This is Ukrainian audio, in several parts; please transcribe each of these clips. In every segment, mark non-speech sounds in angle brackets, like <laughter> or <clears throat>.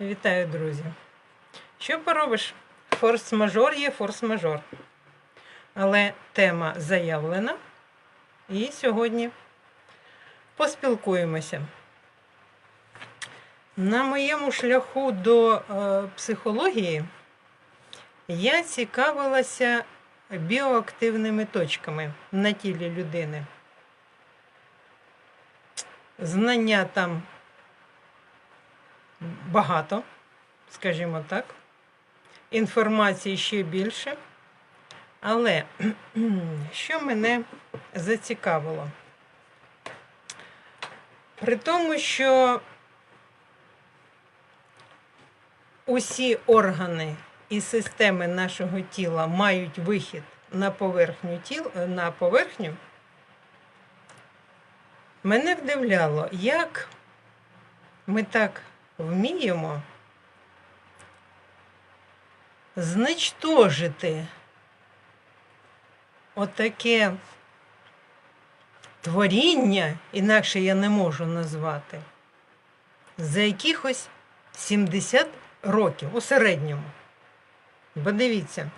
Вітаю, друзі. Що поробиш? Форс-мажор є форс-мажор. Але тема заявлена. І сьогодні поспілкуємося. На моєму шляху до е, психології я цікавилася біоактивними точками на тілі людини. Знання там багато, скажімо так. Інформації ще більше. Але <clears throat> що мене зацікавило? При тому, що усі органи і системи нашого тіла мають вихід на поверхню тіл, на поверхню, мене вдивляло, як ми так вміємо зничтожити отаке творіння, інакше я не можу назвати, за якихось 70 років у середньому. Бо дивіться,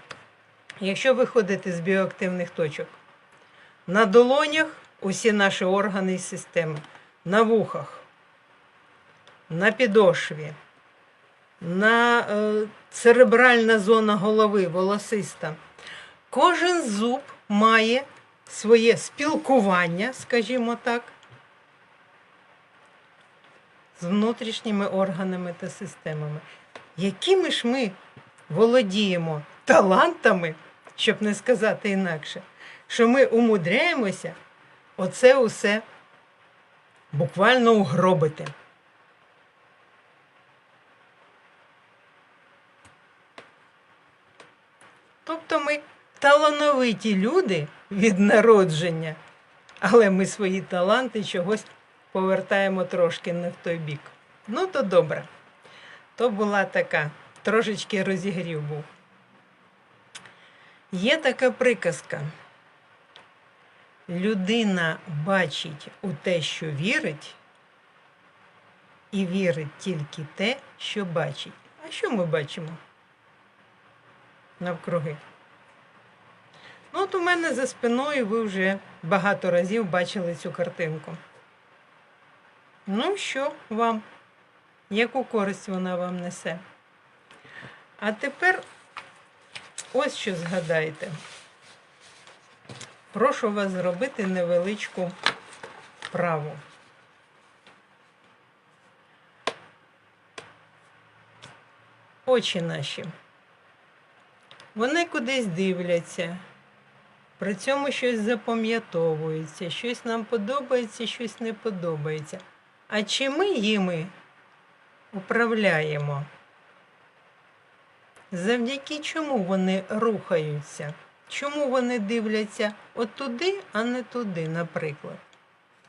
якщо виходити з біоактивних точок, на долонях усі наші органи і системи, на вухах, на підошві, на е, церебральна зона голови, волосиста. Кожен зуб має своє спілкування, скажімо так, з внутрішніми органами та системами. Якими ж ми володіємо талантами, щоб не сказати інакше, що ми умудряємося оце усе буквально угробити. Тобто ми талановиті люди від народження, але ми свої таланти чогось повертаємо трошки не в той бік. Ну, то добре. То була така, трошечки розігрів був. Є така приказка. Людина бачить у те, що вірить, і вірить тільки те, що бачить. А що ми бачимо? Навкруги. Ну, от у мене за спиною ви вже багато разів бачили цю картинку. Ну, що вам? Яку користь вона вам несе? А тепер ось що згадайте. Прошу вас зробити невеличку вправу. Очі наші. Вони кудись дивляться, при цьому щось запам'ятовується, щось нам подобається, щось не подобається. А чи ми їми управляємо? Завдяки чому вони рухаються? Чому вони дивляться от туди, а не туди, наприклад?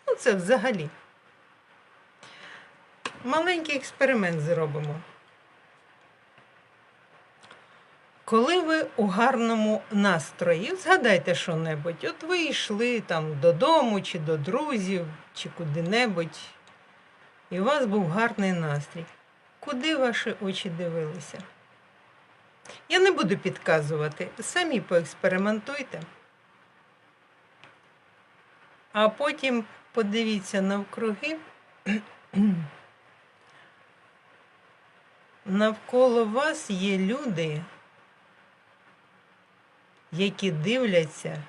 Ну, це взагалі. Маленький експеримент зробимо. Коли ви у гарному настрої, згадайте що-небудь, от ви йшли там додому, чи до друзів, чи куди-небудь, і у вас був гарний настрій. Куди ваші очі дивилися? Я не буду підказувати, самі поекспериментуйте. А потім подивіться навкруги. <clears throat> Навколо вас є люди, які дивляться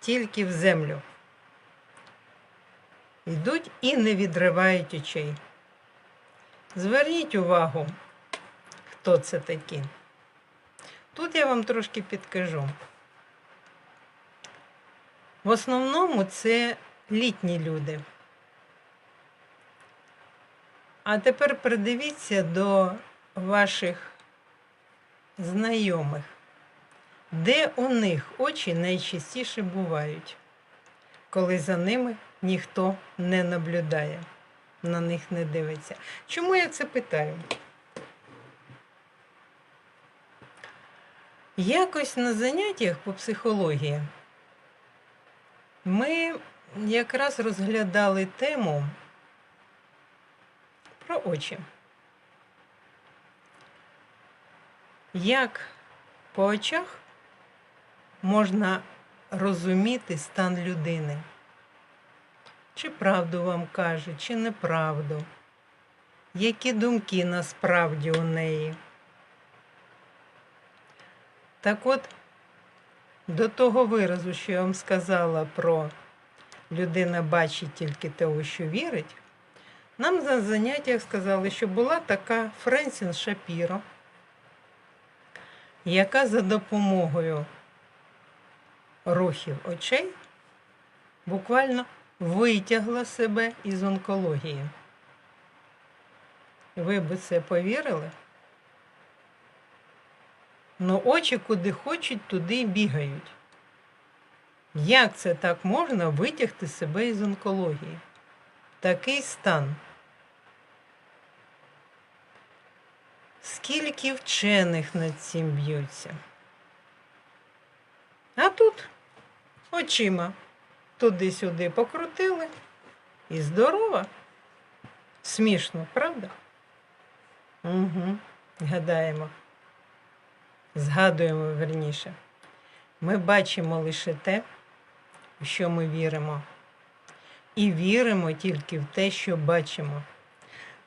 тільки в землю. Йдуть і не відривають очей. Зверніть увагу, хто це такі. Тут я вам трошки підкажу. В основному це літні люди. А тепер придивіться до ваших знайомих, де у них очі найчастіше бувають, коли за ними ніхто не наблюдає, на них не дивиться. Чому я це питаю? Якось на заняттях по психології ми якраз розглядали тему про очі. як по очах можна розуміти стан людини? Чи правду вам кажуть, чи неправду? Які думки насправді у неї? Так от, до того виразу, що я вам сказала про людина бачить тільки те, що вірить, нам на заняттях сказали, що була така Френсін Шапіро, яка за допомогою рухів очей буквально витягла себе із онкології. Ви би це повірили? Ну, очі куди хочуть, туди й бігають. Як це так можна витягти себе із онкології? Такий стан. Скільки вчених над цим б'ються? А тут очима туди-сюди покрутили і здорова. Смішно, правда? Угу. Гадаємо. Згадуємо верніше. Ми бачимо лише те, у що ми віримо. І віримо тільки в те, що бачимо.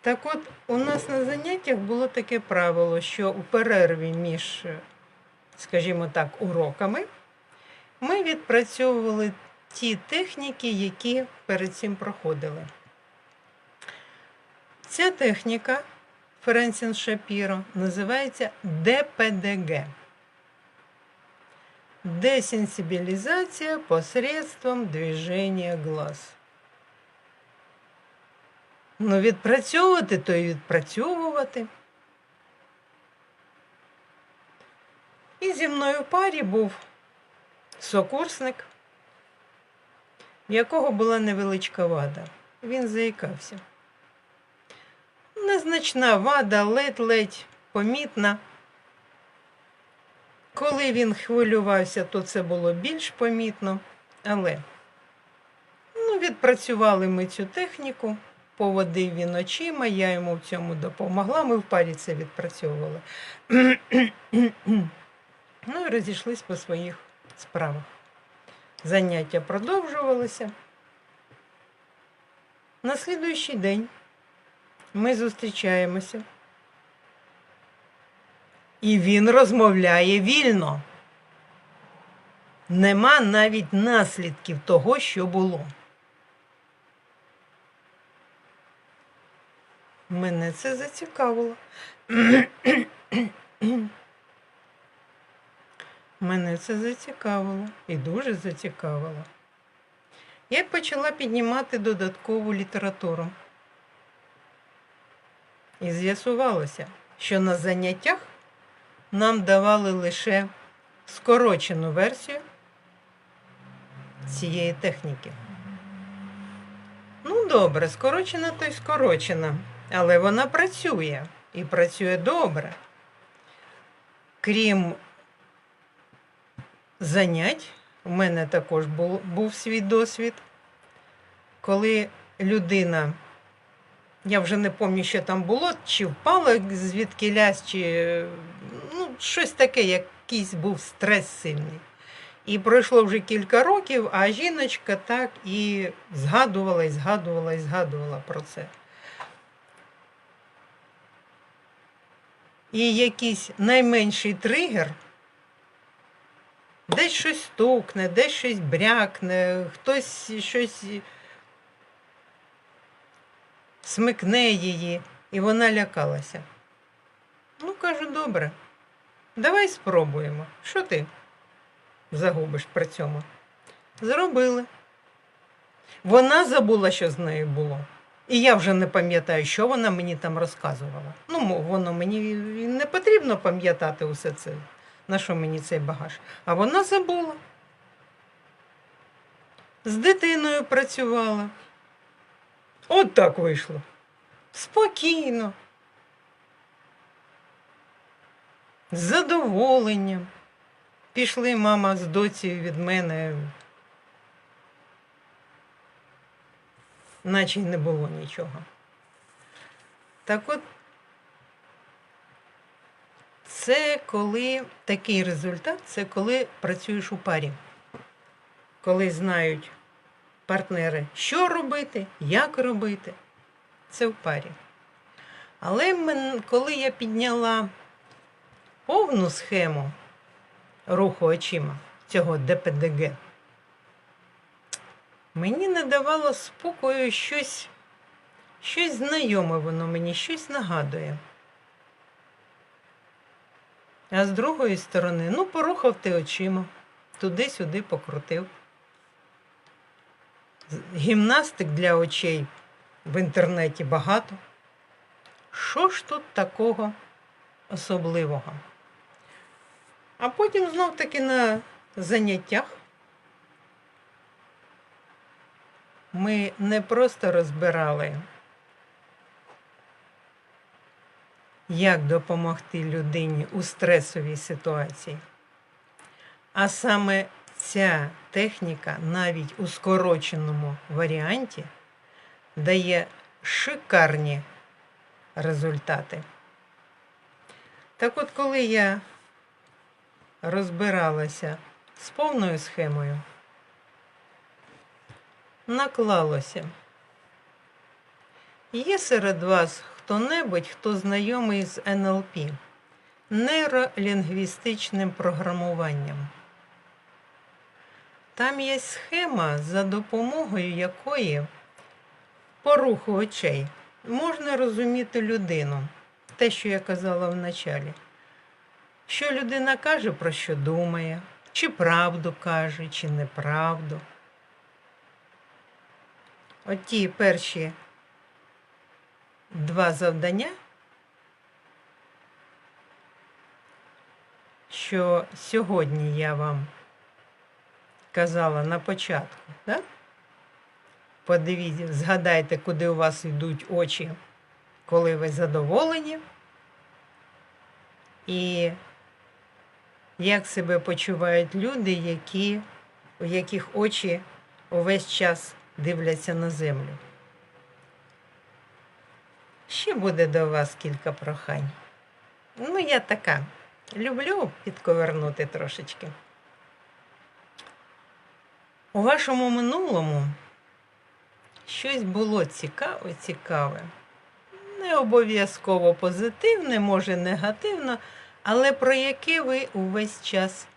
Так от, у нас на заняттях було таке правило, що у перерві між, скажімо так, уроками ми відпрацьовували ті техніки, які перед цим проходили. Ця техніка Ференсін Шапіро називається ДПДГ. Десенсибилизация посредством движения глаз. Ну, відпрацьовувати, то й відпрацьовувати. І зі мною в парі був сокурсник, в якого була невеличка вада. Він заїкався. Незначна вада, ледь-ледь помітна. Коли він хвилювався, то це було більш помітно. Але ну, відпрацювали ми цю техніку, поводив він очима, я йому в цьому допомогла. Ми в парі це відпрацьовували. <clears throat> ну і розійшлись по своїх справах. Заняття продовжувалося. На слідуючий день ми зустрічаємося. І він розмовляє вільно. Нема навіть наслідків того, що було. Мене це зацікавило. Мене це зацікавило і дуже зацікавило. Я почала піднімати додаткову літературу. І з'ясувалося, що на заняттях нам давали лише скорочену версію цієї техніки. Ну, добре, скорочена то й скорочена, але вона працює і працює добре. Крім занять, у мене також був, був свій досвід, коли людина я вже не пам'ятаю, що там було, чи впала звідки лясь, чи ну, щось таке, якийсь був стрес сильний. І пройшло вже кілька років, а жіночка так і згадувала, і згадувала, і згадувала про це. І якийсь найменший тригер, десь щось стукне, десь щось брякне, хтось щось смикне її, і вона лякалася. Ну, кажу, добре, давай спробуємо. Що ти загубиш при цьому? Зробили. Вона забула, що з нею було. І я вже не пам'ятаю, що вона мені там розказувала. Ну, воно мені не потрібно пам'ятати усе це, на що мені цей багаж. А вона забула. З дитиною працювала. От так вийшло. Спокійно. З задоволенням. Пішли мама з доцею від мене. Наче й не було нічого. Так от Це коли такий результат, це коли працюєш у парі. Коли знають партнери, що робити, як робити. Це в парі. Але коли я підняла повну схему руху очима цього ДПДГ, мені не давало спокою щось, щось знайоме воно мені, щось нагадує. А з другої сторони, ну, порухав ти очима, туди-сюди покрутив. Гімнастик для очей в інтернеті багато. Що ж тут такого особливого? А потім знов таки на заняттях ми не просто розбирали, як допомогти людині у стресовій ситуації, а саме ця техніка навіть у скороченому варіанті дає шикарні результати. Так от, коли я розбиралася з повною схемою, наклалося. Є серед вас хто-небудь, хто знайомий з НЛП, нейролінгвістичним програмуванням. Там є схема, за допомогою якої по руху очей можна розуміти людину. Те, що я казала в началі. Що людина каже, про що думає, чи правду каже, чи неправду. От ті перші два завдання, що сьогодні я вам казала на початку, да? подивіться, згадайте, куди у вас йдуть очі, коли ви задоволені, і як себе почувають люди, які, у яких очі увесь час дивляться на землю. Ще буде до вас кілька прохань. Ну, я така. Люблю підковернути трошечки. У вашому минулому щось було цікаве, цікаве. Не обов'язково позитивне, може негативно, але про яке ви увесь час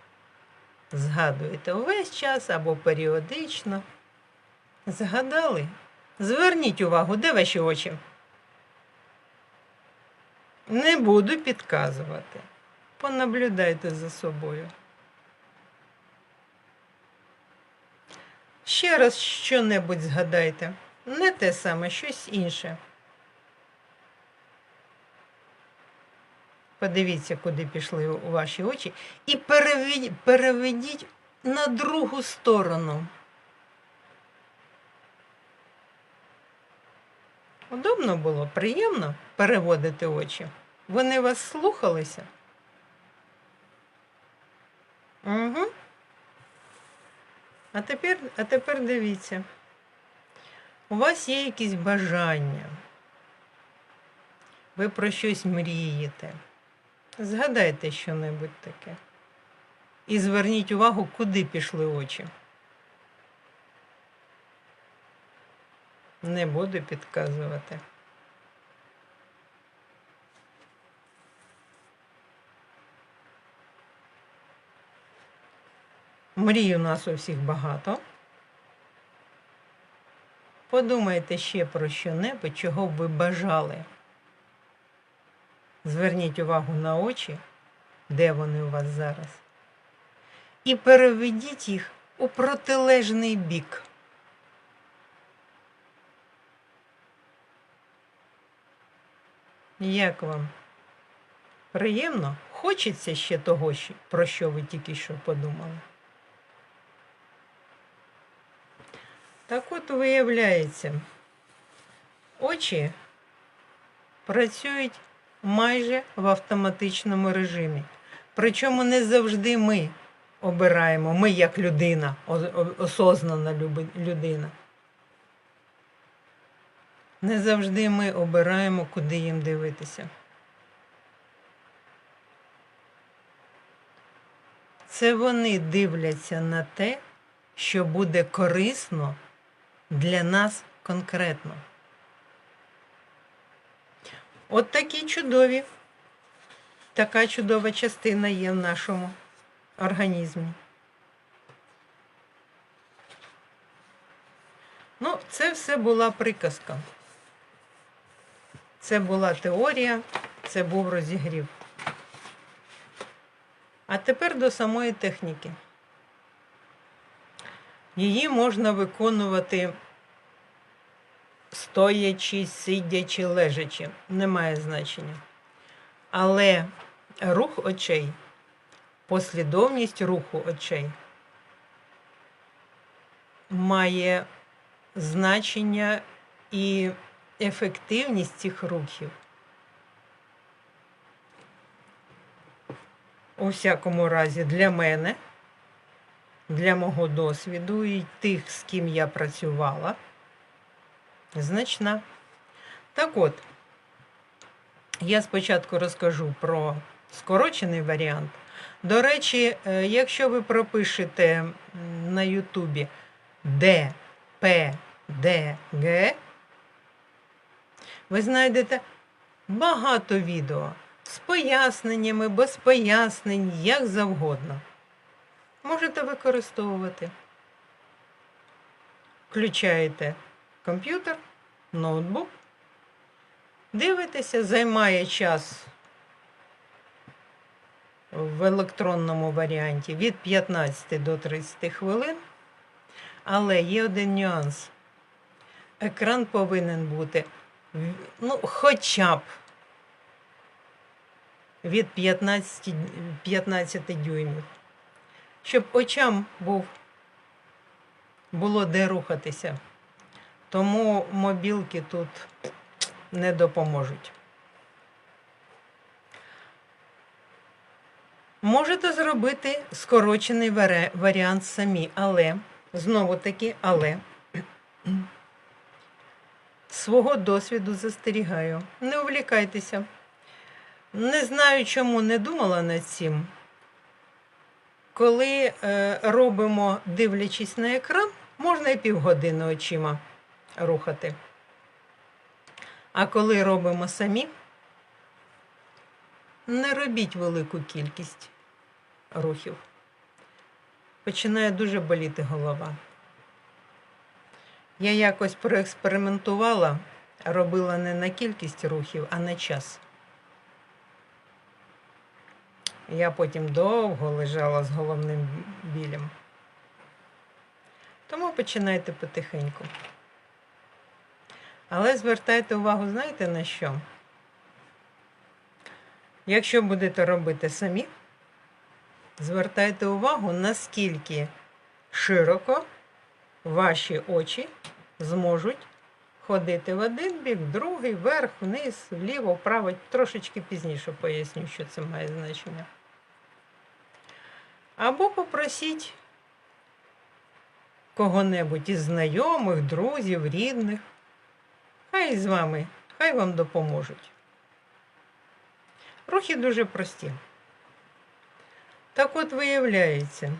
згадуєте. Увесь час або періодично. Згадали? Зверніть увагу, де ваші очі? Не буду підказувати. Понаблюдайте за собою. Ще раз що-небудь згадайте. Не те саме, щось інше. Подивіться, куди пішли ваші очі, і переведіть, на другу сторону. Удобно було, приємно переводити очі. Вони вас слухалися? Угу. А тепер, а тепер дивіться. У вас є якісь бажання. Ви про щось мрієте. Згадайте що-небудь таке. І зверніть увагу, куди пішли очі. Не буду підказувати. Мрій у нас у всіх багато. Подумайте ще про що-небудь, чого б ви бажали. Зверніть увагу на очі, де вони у вас зараз. І переведіть їх у протилежний бік. Як вам? Приємно? Хочеться ще того, про що ви тільки що подумали? Так от виявляється, очі працюють майже в автоматичному режимі. Причому не завжди ми обираємо, ми як людина, осознана людина. Не завжди ми обираємо, куди їм дивитися. Це вони дивляться на те, що буде корисно для нас конкретно. От такі чудові, така чудова частина є в нашому організмі. Ну, це все була приказка. Це була теорія, це був розігрів. А тепер до самої техніки. Її можна виконувати стоячи, сидячи, лежачи. Немає значення. Але рух очей, послідовність руху очей має значення і ефективність цих рухів. У всякому разі, для мене, для мого досвіду і тих, з ким я працювала, значна. Так от, я спочатку розкажу про скорочений варіант. До речі, е, якщо ви пропишете на Ютубі Д, П, Д, Г, ви знайдете багато відео з поясненнями, без пояснень, як завгодно. Можете використовувати. Включаєте комп'ютер, ноутбук, дивитеся, займає час в електронному варіанті від 15 до 30 хвилин. Але є один нюанс. Екран повинен бути ну, хоча б від 15, 15 дюймів, щоб очам був, було де рухатися. Тому мобілки тут не допоможуть. Можете зробити скорочений варіант самі, але знову таки, але свого досвіду застерігаю. Не увлікайтеся. Не знаю, чому не думала над цим. Коли е, робимо, дивлячись на екран, можна і півгодини очима рухати. А коли робимо самі, не робіть велику кількість рухів. Починає дуже боліти голова. Я якось проекспериментувала, робила не на кількість рухів, а на час. Я потім довго лежала з головним білем. Тому починайте потихеньку. Але звертайте увагу, знаєте на що? Якщо будете робити самі, звертайте увагу, наскільки широко ваші очі зможуть ходити в один бік, в другий, вверх, вниз, вліво, вправо. Трошечки пізніше поясню, що це має значення. Або попросіть кого-небудь із знайомих, друзів, рідних. Хай з вами, хай вам допоможуть. Рухи дуже прості. Так от виявляється,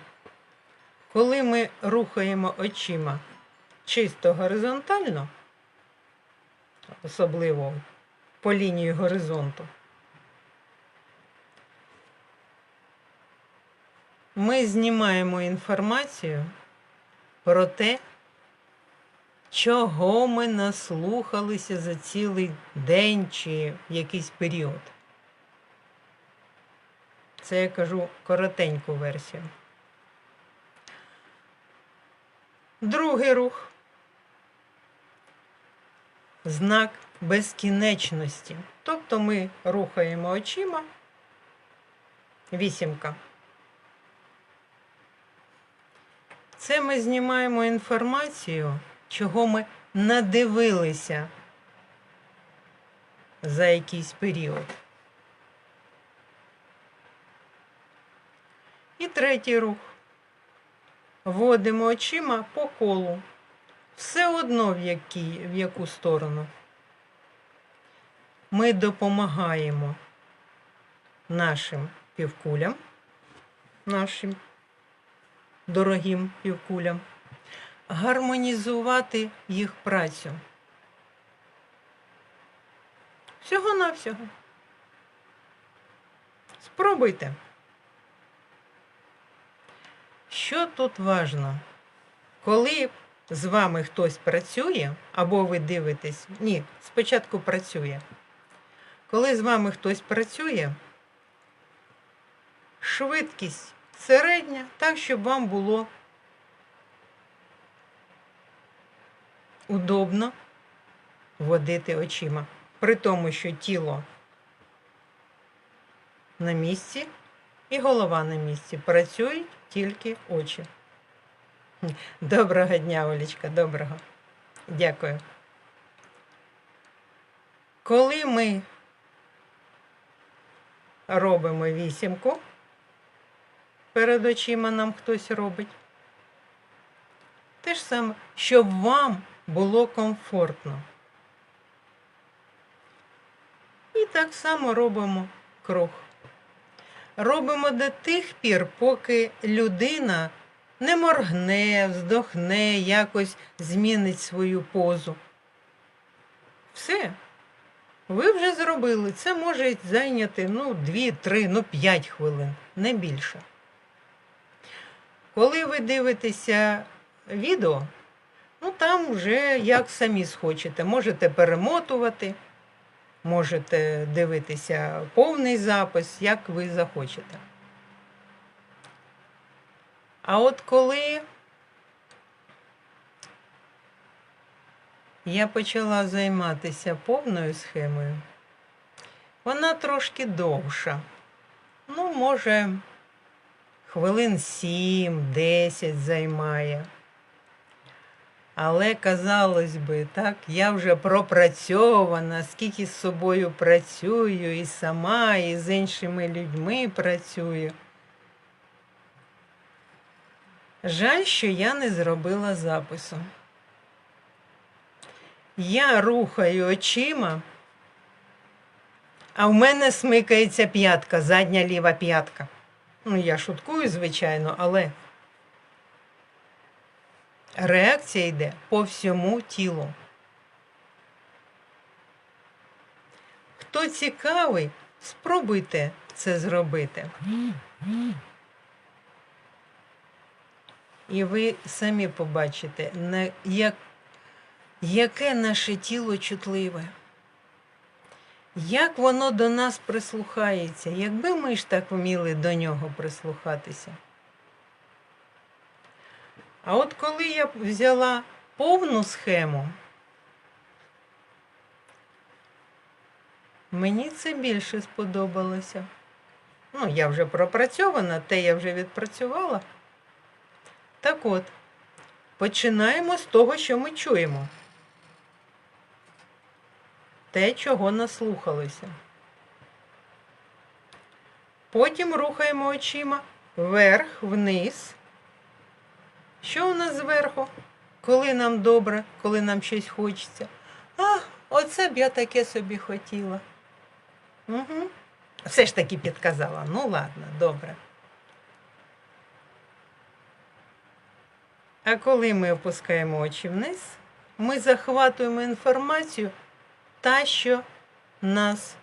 коли ми рухаємо очима чисто горизонтально, особливо по лінії горизонту, ми знімаємо інформацію про те, чого ми наслухалися за цілий день чи якийсь період. Це я кажу коротеньку версію. Другий рух. Знак безкінечності. Тобто ми рухаємо очима. Вісімка. Це ми знімаємо інформацію, чого ми надивилися за якийсь період. І третій рух. Водимо очима по колу. Все одно в, якій, в яку сторону. Ми допомагаємо нашим півкулям, нашим дорогим півкулям, гармонізувати їх працю. Всього-навсього. Спробуйте. Що тут важно? Коли з вами хтось працює, або ви дивитесь, ні, спочатку працює. Коли з вами хтось працює, швидкість середня, так, щоб вам було удобно водити очима. При тому, що тіло на місці і голова на місці. Працюють тільки очі. Доброго дня, Олічка, доброго. Дякую. Коли ми робимо вісімку, перед очима нам хтось робить. Те ж саме, щоб вам було комфортно. І так само робимо круг. Робимо до тих пір, поки людина не моргне, вздохне, якось змінить свою позу. Все. Ви вже зробили. Це може зайняти ну, 2, 3, ну 5 хвилин, не більше. Коли ви дивитеся відео, ну там вже як самі схочете. Можете перемотувати, можете дивитися повний запис, як ви захочете. А от коли я почала займатися повною схемою, вона трошки довша. Ну, може, хвилин 7-10 займає. Але, казалось би, так, я вже пропрацьована, скільки з собою працюю, і сама, і з іншими людьми працюю. Жаль, що я не зробила запису. Я рухаю очима, а в мене смикається п'ятка, задня ліва п'ятка. Ну, я шуткую, звичайно, але реакція йде по всьому тілу. Хто цікавий, спробуйте це зробити. І ви самі побачите, як, яке наше тіло чутливе, як воно до нас прислухається, якби ми ж так вміли до нього прислухатися. А от коли я взяла повну схему, мені це більше сподобалося. Ну, я вже пропрацьована, те я вже відпрацювала. Так от, починаємо з того, що ми чуємо. Те, чого наслухалися. Потім рухаємо очима вверх, вниз. Що у нас зверху? Коли нам добре, коли нам щось хочеться. А, оце б я таке собі хотіла. Угу. Все ж таки підказала. Ну, ладно, добре. А коли ми опускаємо очі вниз, ми захватуємо інформацію та, що нас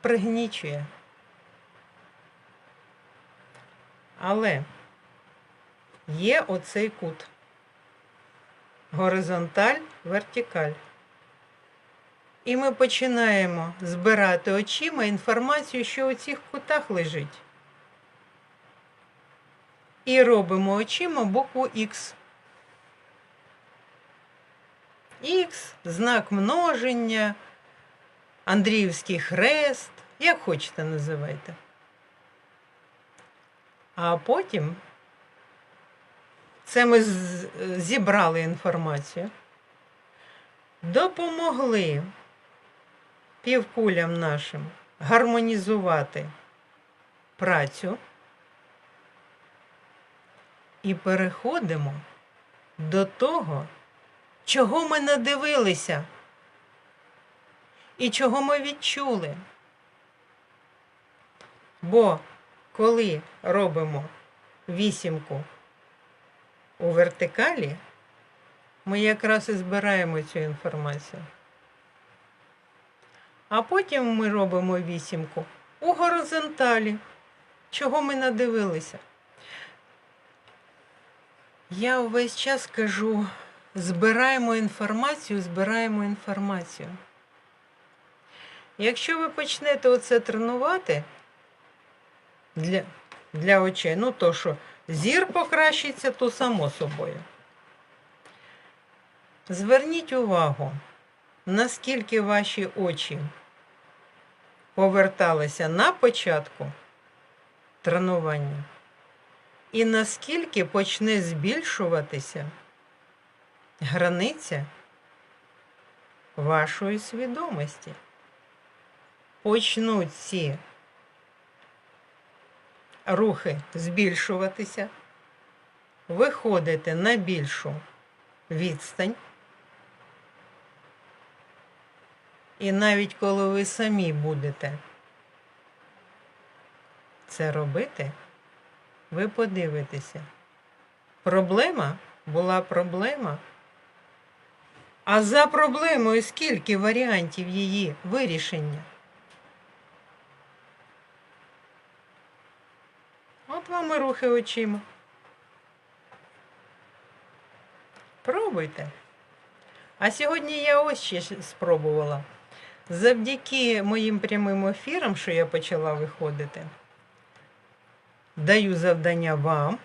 пригнічує. Але є оцей кут. Горизонталь, вертикаль. І ми починаємо збирати очима інформацію, що у цих кутах лежить. І робимо очима букву Х. Х, знак множення, Андріївський хрест, як хочете називайте. А потім це ми зібрали інформацію, допомогли півкулям нашим гармонізувати працю і переходимо до того, чого ми надивилися і чого ми відчули. Бо коли робимо вісімку у вертикалі, ми якраз і збираємо цю інформацію. А потім ми робимо вісімку у горизонталі. Чого ми надивилися? Я увесь час кажу: збираємо інформацію, збираємо інформацію. Якщо ви почнете оце тренувати для, для очей, ну то що зір покращиться, то само собою. Зверніть увагу, наскільки ваші очі поверталися на початку тренування, і наскільки почне збільшуватися границя вашої свідомості. Почнуть ці рухи збільшуватися, виходите на більшу відстань. І навіть коли ви самі будете це робити, ви подивитеся. Проблема була проблема. А за проблемою скільки варіантів її вирішення? От вам і рухи очима. Пробуйте. А сьогодні я ось ще спробувала. Завдяки моїм прямим ефірам, що я почала виходити, даю завдання вам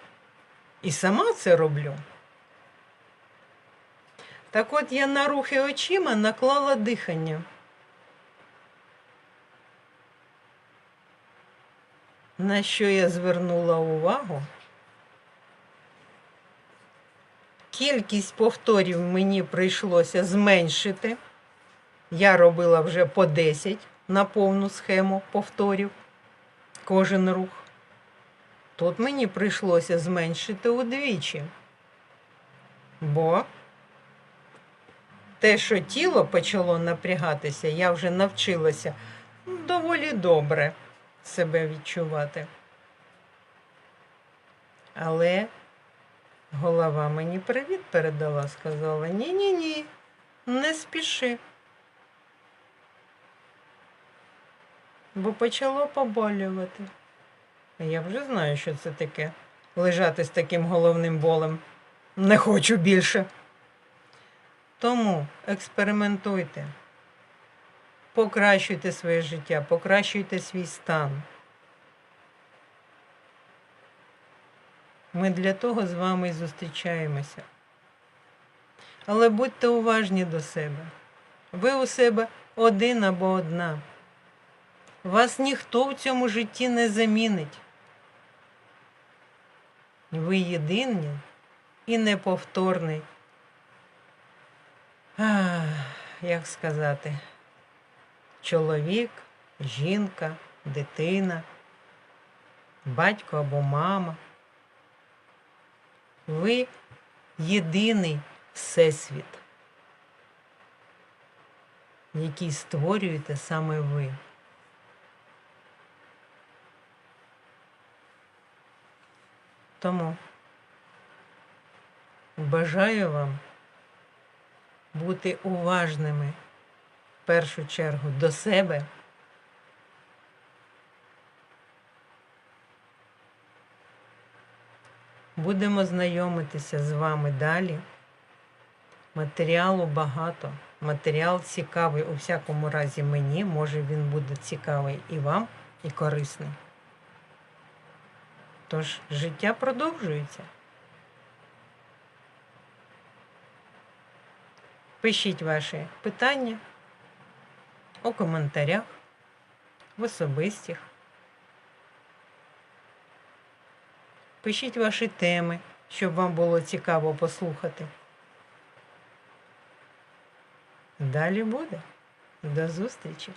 і сама це роблю. Так от я на рухи очима наклала дихання. На що я звернула увагу? Кількість повторів мені прийшлося зменшити. Я робила вже по 10 на повну схему повторів кожен рух. Тут мені прийшлося зменшити удвічі. Бо те, що тіло почало напрягатися, я вже навчилася доволі добре себе відчувати. Але голова мені привіт передала, сказала: ні-ні ні, не спіши. Бо почало поболювати. Я вже знаю, що це таке. Лежати з таким головним болем. Не хочу більше. Тому експериментуйте, покращуйте своє життя, покращуйте свій стан. Ми для того з вами і зустрічаємося. Але будьте уважні до себе. Ви у себе один або одна. Вас ніхто в цьому житті не замінить. Ви єдиний і неповторний. Як сказати, чоловік, жінка, дитина, батько або мама. Ви єдиний всесвіт, який створюєте саме ви. Тому бажаю вам бути уважними в першу чергу до себе. Будемо знайомитися з вами далі. Матеріалу багато. Матеріал цікавий у всякому разі мені. Може він буде цікавий і вам, і корисний. Тож життя продовжується. Пишіть ваші питання у коментарях, в особистих. Пишіть ваші теми, щоб вам було цікаво послухати. Далі буде. До зустрічі!